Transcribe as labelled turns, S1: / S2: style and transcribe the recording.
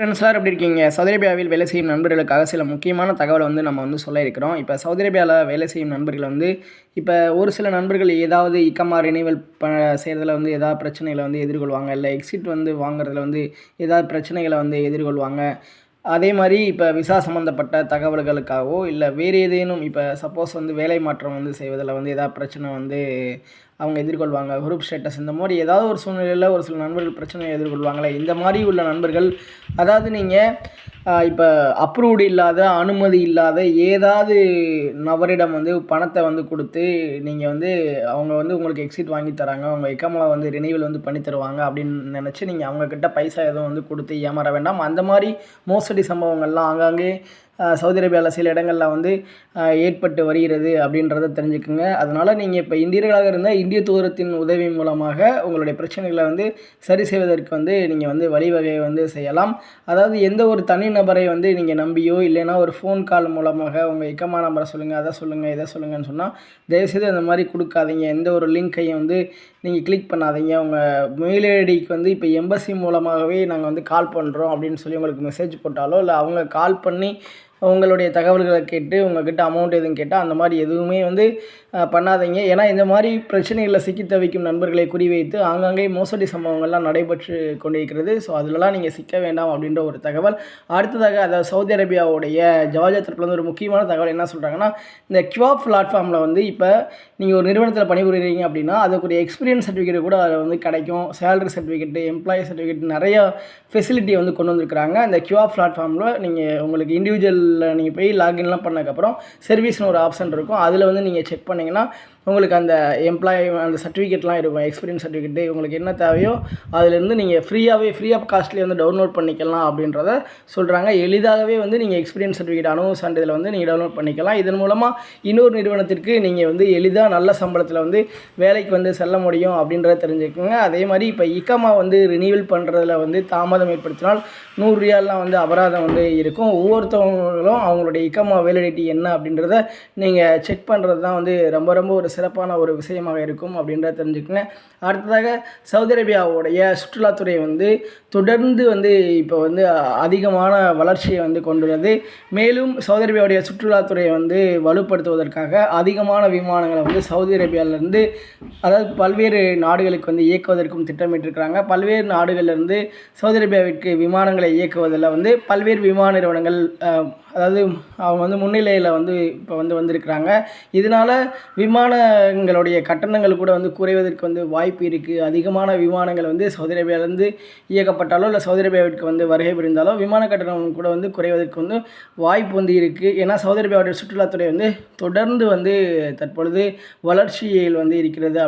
S1: Friends sir எப்படி இருக்கீங்க? Saudi அரேபியாவில் வேலை செய்யும் நண்பர்களுக்காக சில முக்கியமான தகவலை வந்து நம்ம வந்து சொல்ல இருக்கிறோம். இப்போ சவுதி அரேபியாவில் வேலை செய்யும் நண்பர்கள் வந்து இப்போ ஒரு சில நண்பர்கள் ஏதாவது இக்கமா ரினிவல் ப செய்கிறதுல வந்து ஏதாவது பிரச்சனைகளை வந்து எதிர்கொள்வாங்க. இல்லை எக்ஸிட் வந்து வாங்குறதுல வந்து ஏதாவது பிரச்சனைகளை வந்து எதிர்கொள்வாங்க. அதே மாதிரி இப்போ விசா சம்மந்தப்பட்ட தகவல்களுக்காகவோ இல்லை வேறு ஏதேனும் இப்போ சப்போஸ் வந்து வேலை மாற்றம் வந்து செய்வதில் வந்து ஏதாவது பிரச்சனை வந்து அவங்க எதிர்கொள்வாங்க குரூப் ஸ்டேட்டஸ் இந்த மாதிரி ஏதாவது ஒரு சூழ்நிலையில் ஒரு சில நண்பர்கள் பிரச்சனையை எதிர்கொள்வாங்களே இந்த மாதிரி உள்ள நண்பர்கள் அதாவது நீங்கள் இப்போ அப்ரூவ்டு இல்லாத அனுமதி இல்லாத ஏதாவது நபரிடம் வந்து பணத்தை வந்து கொடுத்து நீங்கள் வந்து அவங்க வந்து உங்களுக்கு எக்ஸிட் வாங்கி தராங்க அவங்க எக்கமா வந்து ரினிவல் வந்து பண்ணி தருவாங்க அப்படின்னு நினச்சி நீங்கள் அவங்கக்கிட்ட பைசா எதுவும் வந்து கொடுத்து ஏமாற வேண்டாம். அந்த மாதிரி மோசடி சம்பவங்கள்லாம் ஆங்காங்கே சவுதி அரேபியாவில் சில இடங்களில் வந்து ஏற்பட்டு வருகிறது அப்படின்றத தெரிஞ்சுக்குங்க. அதனால் நீங்கள் இப்போ இந்தியர்களாக இருந்தால் இந்திய தூதரத்தின் உதவி மூலமாக உங்களுடைய பிரச்சனைகளை வந்து சரி செய்வதற்கு வந்து நீங்கள் வந்து வழிவகையை வந்து செய்யலாம். அதாவது எந்த ஒரு தனி நபரை வந்து நீங்கள் நம்பியோ இல்லைன்னா ஒரு ஃபோன் கால் மூலமாக உங்கள் இக்கமா நம்பரை சொல்லுங்கள் அதை சொல்லுங்கள் இதை சொல்லுங்கன்னு சொன்னால் தயவுசெய்து அந்த மாதிரி கொடுக்காதீங்க. எந்த ஒரு லிங்க்கையும் வந்து நீங்கள் கிளிக் பண்ணாதீங்க. உங்கள் மெயில் ஐடிக்கு வந்து இப்போ எம்பசி மூலமாகவே நாங்கள் வந்து கால் பண்ணுறோம் அப்படின்னு சொல்லி உங்களுக்கு மெசேஜ் போட்டாலோ இல்லை அவங்க கால் பண்ணி உங்களுடைய தகவல்களை கேட்டு உங்கள்கிட்ட அமௌண்ட் எதுவும் கேட்டால் அந்த மாதிரி எதுவுமே வந்து பண்ணாதீங்க. ஏன்னா இந்த மாதிரி பிரச்சனைகளில் சிக்கி தவிக்கும் நண்பர்களை குறிவைத்து ஆங்காங்கே மோசடி சம்பவங்கள்லாம் நடைபெற்று கொண்டிருக்கிறது. ஸோ அதிலலாம் நீங்கள் சிக்க வேண்டாம் அப்படின்ற ஒரு தகவல். அடுத்ததாக அதாவது சவுதி அரேபியாவுடைய ஜவாஜா தரப்புலேருந்து ஒரு முக்கியமான தகவல் என்ன சொல்கிறாங்கன்னா இந்த கியூஆ பிளாட்ஃபார்மில் வந்து இப்போ நீங்கள் ஒரு நிறுவனத்தில் பணிபுரிகிறீங்க அப்படின்னா அதுக்குரிய எக்ஸ்பீரியன்ஸ் சர்டிஃபிகேட் கூட அதில் வந்து கிடைக்கும். சேலரி சர்டிஃபிகேட்டு எம்ப்ளாயி சர்டிஃபிகேட் நிறைய ஃபெசிலிட்டி வந்து கொண்டு வந்திருக்கிறாங்க. அந்த கியூஆ பிளாட்ஃபார்மில் நீங்கள் உங்களுக்கு இண்டிவிஜுவலில் நீங்கள் போய் லாகின்லாம் பண்ணதுக்கப்புறம் சர்வீஸ்னு ஒரு ஆப்ஷன் இருக்கும். அதில் வந்து நீங்கள் செக் பண்ணி பண்ணிங்கன்னா உங்களுக்கு அந்த எம்ப்ளாயி அந்த சர்டிஃபிகேட்லாம் இருக்கும் எக்ஸ்பீரியன்ஸ் சர்டிஃபிகேட்டு உங்களுக்கு என்ன தேவையோ அதிலேருந்து நீங்கள் ஃப்ரீயாகவே ஃப்ரீ ஆஃப் காஸ்ட்லேயே வந்து டவுன்லோட் பண்ணிக்கலாம் அப்படின்றத சொல்கிறாங்க எளிதாகவே வந்து நீங்கள் எக்ஸ்பீரியன்ஸ் சர்டிஃபிகேட் அனுபவ சான்றிதழை வந்து நீங்கள் டவுன்லோட் பண்ணிக்கலாம். இதன் மூலமாக இன்னொரு நிறுவனத்திற்கு நீங்கள் வந்து எளிதாக நல்ல சம்பளத்தில் வந்து வேலைக்கு வந்து செல்ல முடியும் அப்படின்றத தெரிஞ்சுக்கோங்க. அதே மாதிரி இப்போ இக்கமா வந்து ரினியூவல் பண்ணுறதுல வந்து தாமதம் ஏற்படுத்தினால் நூறு ரியால்லாம் வந்து அபராதம் வந்து இருக்கும். ஒவ்வொருத்தவங்களும் அவங்களுடைய இக்கமா வேலிடிட்டி என்ன அப்படின்றத நீங்கள் செக் பண்ணுறது தான் வந்து ரொம்ப ரொம்ப ஒரு சிறப்பான ஒரு விஷயமாக இருக்கும் அப்படின்றத தெரிஞ்சுக்கங்க. அடுத்ததாக சவுதி அரேபியாவுடைய சுற்றுலாத்துறை வந்து தொடர்ந்து வந்து இப்போ வந்து அதிகமான வளர்ச்சியை வந்து கொண்டுள்ளது. மேலும் சவுதி அரேபியாவுடைய சுற்றுலாத்துறையை வந்து வலுப்படுத்துவதற்காக அதிகமான விமானங்களை வந்து சவுதி அரேபியாவிலேருந்து அதாவது பல்வேறு நாடுகளுக்கு வந்து இயக்குவதற்கும் திட்டமிட்டிருக்கிறாங்க. பல்வேறு நாடுகள்லேருந்து சவுதி அரேபியாவிற்கு விமானங்களை இயக்குவதில் வந்து பல்வேறு விமான நிறுவனங்கள் அதாவது அவங்க வந்து முன்னிலையில் வந்து இப்போ வந்து வந்திருக்கிறாங்க. இதனால் விமான விமானங்களுடைய கட்டணங்கள் கூட வந்து குறைவதற்கு வந்து வாய்ப்பு இருக்குது அதிகமான விமானங்கள் வந்து சவுதி அரேபியாவிலேருந்து இயக்கப்பட்டாலோ இல்லை சவுதி அரேபியாவிற்கு வந்து வருகை புரிந்தாலோ விமான கட்டணம் கூட வந்து குறைவதற்கு வந்து வாய்ப்பு வந்து இருக்குது ஏன்னா சவுதி அரேபியாவுடைய சுற்றுலாத்துறை வந்து தொடர்ந்து வந்து தற்பொழுது வளர்ச்சியில் வந்து இருக்கிறது.